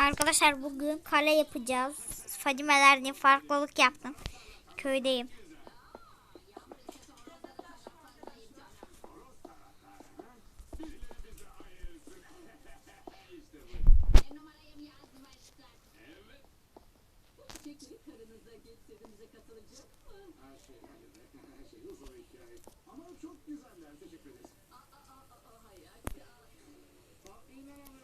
Arkadaşlar bugün kale yapacağız. Fadimelerden farklılık yaptım. Köydeyim. Çok güzeller. Teşekkür ederiz. Sakın onları yeme bırak. Arkadaş oluyorlar.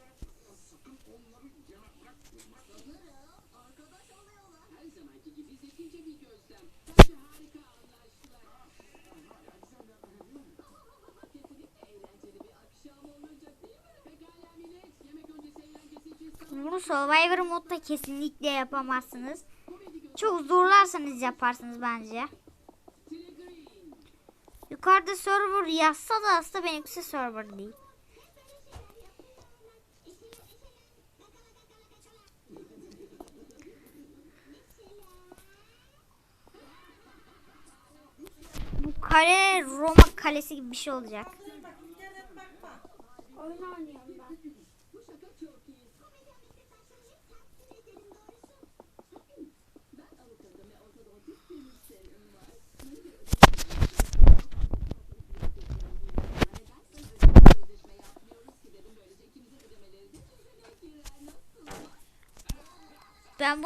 Bunu Survivor modda kesinlikle yapamazsınız. Çok zorlarsanız yaparsınız bence. Yukarıda server yazsa da aslında benimkisi server değil. Kale Roma kalesi gibi bir şey olacak. Ben. Bu şaka çok iyi. Ben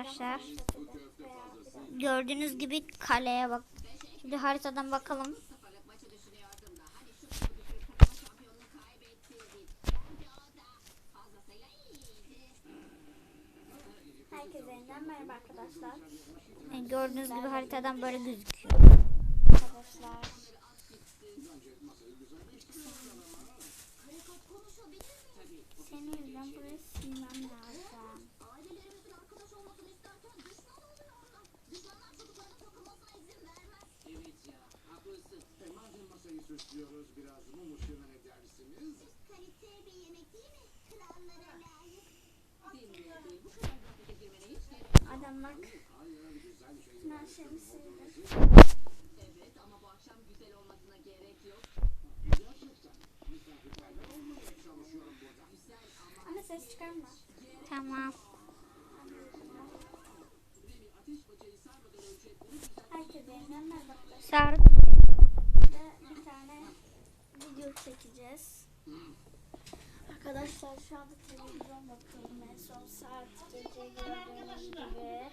Arkadaşlar. Gördüğünüz gibi kaleye bak. Şimdi haritadan bakalım. Herkese yeniden merhaba arkadaşlar. Yani gördüğünüz gibi haritadan böyle gözüküyor. Arkadaşlar. Senin yüzünden burayı silmem lazım. Ailelerimizin arkadaş olmasını isterken düşman oluyorlar. Düşmanlar çocuklarının takılmasına izin vermez. Evet ya haklısın. E madem masayı süslüyoruz biraz mum ışığına ne dersiniz? Kalite bir yemek değil mi? Krallara layık. Dinleyelim. Bu kadar grafike girmene hiç gerek yok. Adam bak. Hayır güzel şey. Her şeyimi sildi. Evet ama bu akşam güzel olmasına gerek yok. Gerçekten misafirperver olmaya çalışıyorum burada. Güzel ama Anne ses çıkarma. Tamam. Remi ateş bacayı sarmadan önce bunu güzel Herkese yeniden merhaba arkadaşlar. Sarı. Ve bir tane video çekeceğiz. Arkadaşlar şu anda televizyon bakıyorum en son saat gece gördüğünüz gibi.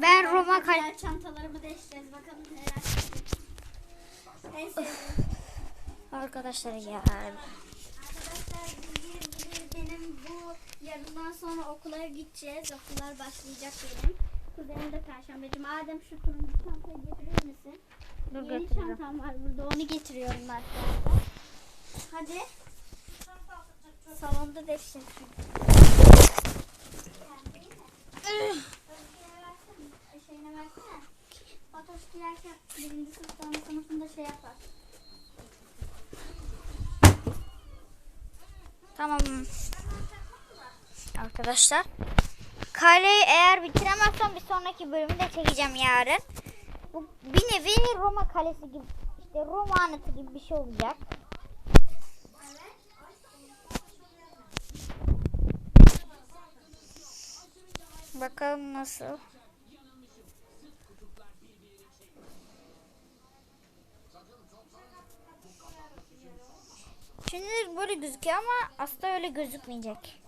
Ben Roma. Diğer çantalarımı değiştireceğiz. Bakalım neler sevdiğim. Arkadaşlar ya. Arkadaşlar benim bu yarından sonra okula gideceğiz. Okullar başlayacak benim. Kuzenim de perşembeci. Madem şu turuncu çantayı getirir misin? Dur Yeni çantam var burada. Onu getiriyorum arkadaşlar. Hadi. Salonda değişeceğiz çünkü. Şeyine versene. Fatoş girerken birinci sınıfta ana sınıfında şey yapar. Tamam. Arkadaşlar. Kaleyi eğer bitiremezsem bir sonraki bölümü de çekeceğim yarın. Bu bir nevi Roma kalesi gibi işte Roma anıtı gibi bir şey olacak. Bakalım nasıl. Şimdi böyle gözüküyor ama aslında öyle gözükmeyecek.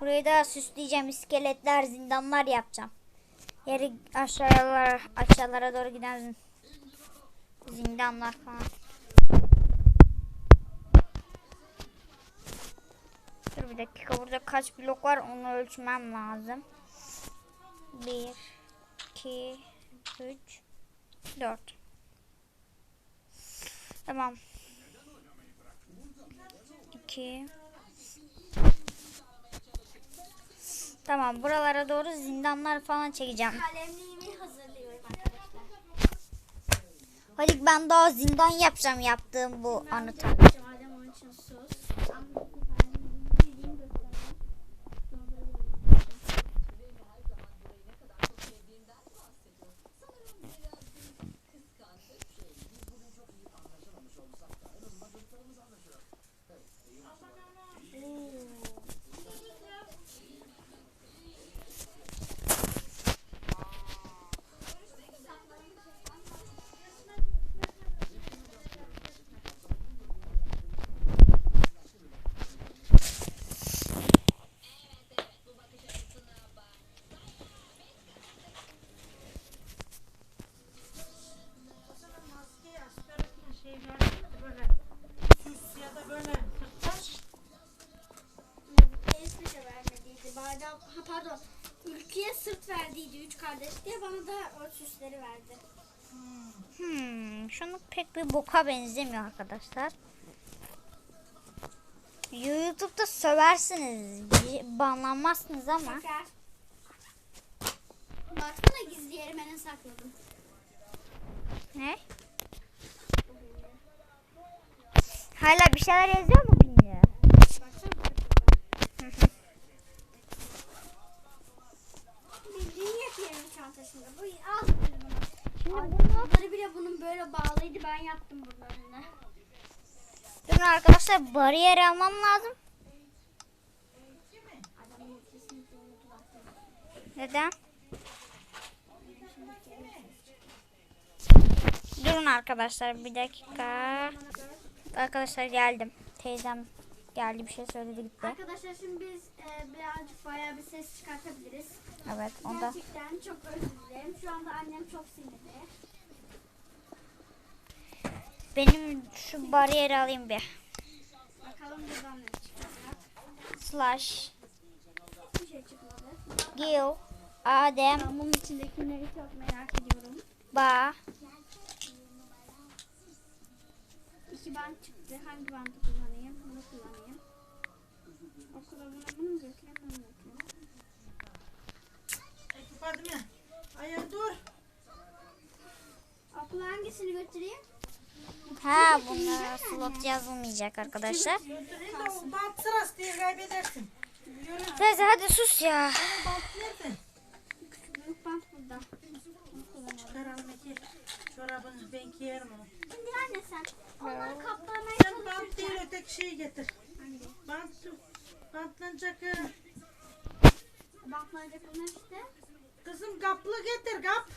Burayı da süsleyeceğim. iskeletler, zindanlar yapacağım. Yeri aşağılara, aşağılara doğru giden zin- zindanlar falan. Dur bir dakika burada kaç blok var onu ölçmem lazım. 1 2 3 4 Tamam. 2 Tamam buralara doğru zindanlar falan çekeceğim. Kalemliğimi hazırlıyorum arkadaşlar. Hadi ben daha zindan yapacağım yaptığım bu anıtı. Adem onun için sus. Diye bana da ört süsleri verdi. Hmm, şunu pek bir boka benzemiyor arkadaşlar. YouTube'da söversiniz, banlanmazsınız ama Tekrar. Baksana gizli yerime ne sakladım. ne? Hala bir şeyler yazıyor mu çantasında. Bu al bunu. Şimdi Ay, bunu Bunları bile bunun böyle bağlıydı. Ben yaptım bunlarını. Durun arkadaşlar bariyer almam lazım. Neden? Durun arkadaşlar bir dakika. Arkadaşlar geldim. Teyzem geldi bir şey söyledi gitti. Arkadaşlar şimdi biz e, birazcık bayağı bir ses çıkartabiliriz. Evet o da. Gerçekten çok özür dilerim. Şu anda annem çok sinirli. Benim şu bariyeri alayım bir. Bakalım buradan ne çıkacak. Slash Hiçbir şey çıkmadı. Gil Adem Ben bunun içindekileri çok merak ediyorum. Ba İki bant çıktı. Hangi bantı kullanayım? Bunu kullanayım. Okula bunu mu götüreyim? Bunu mu götüreyim? Fatime. Ay dur. Okula hangisini götüreyim? Ha bunda slot yazılmayacak arkadaşlar. Bant sırası diye kaybedersin. Yürü. Teyze hadi sus ya. Onun bant nerede? Büyük bant burada. Bunu kullanalım. Karanlık çorabını ben giyerim onu. Şimdi anne sen onları kaplamaya Sen bant değil öteki şeyi getir. Bant, bantlanacak. Bantlanacak bunlar işte. Kızım kaplı getir kap.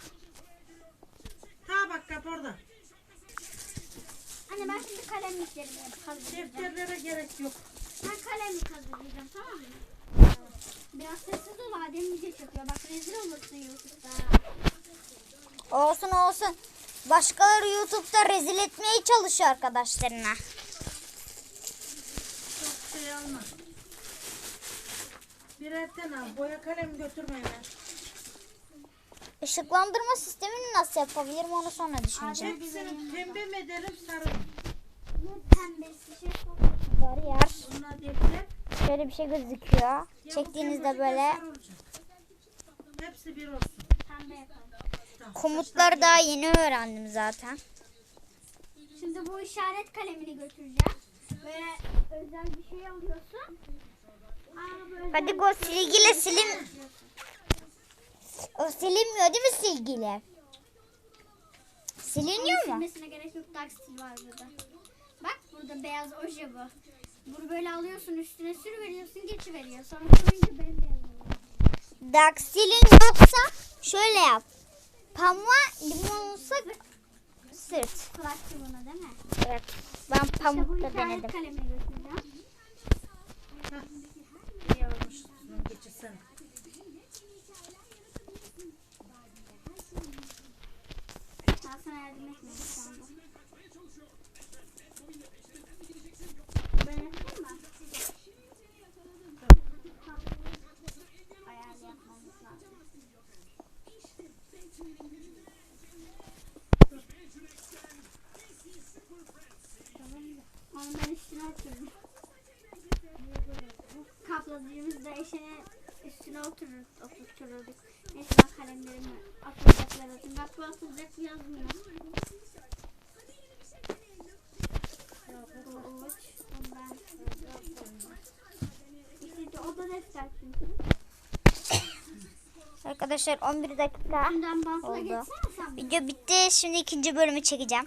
Ha bak kap orada. Anne ben şimdi kalemliklerimi hazırlayacağım. Defterlere gerek yok. Ben kalemlik hazırlayacağım tamam mı? Biraz sessiz ol Adem video çekiyor. Bak rezil olursun YouTube'da. Olsun olsun. Başkaları YouTube'da rezil etmeye çalışıyor arkadaşlarına. Çok şey alma. Birer al. Boya kalem götürmeyin. Işıklandırma sistemini nasıl yapabilirim onu sonra düşüneceğim. Hepsini pembe mi edelim sarı? Ne pembesi şey Bariyer. Şöyle bir şey gözüküyor. Çektiğinizde böyle. Hepsi bir olsun. komutları daha yeni öğrendim zaten. Şimdi bu işaret kalemini götüreceğim. Böyle özel bir şey alıyorsun. Aa, Hadi go silgiyle silim. O silinmiyor değil mi silgiyle? Siliniyor mu? Silmesine gerek yok. Daxil var burada. Bak burada beyaz oje bu. Bunu böyle alıyorsun üstüne sürüveriyorsun geçiveriyor. Sonra koyunca bembeyaz oluyor. Daksilin yoksa şöyle yap. Pamuğa limon sık sırt. Sıraççı buna değil mi? Evet. Ben İşte pamukta işaret denedim. kalemini götüreceğim. İyi olmuş. Ben sana yardım etmiyorum şu anda. Ben yapayım mı? Ayarlı yapmamız lazım. Onu ben üstüne otururum. Kapladığımızda eşeğe üstüne oturur, ben kalemlerimi atılacaklar atın. Bak bu atılacak yazmıyor. Bu uç, bundan İşte o da defter çünkü. Arkadaşlar 11 dakika. Bundan Oldu. Video bitti. Şimdi ikinci bölümü çekeceğim.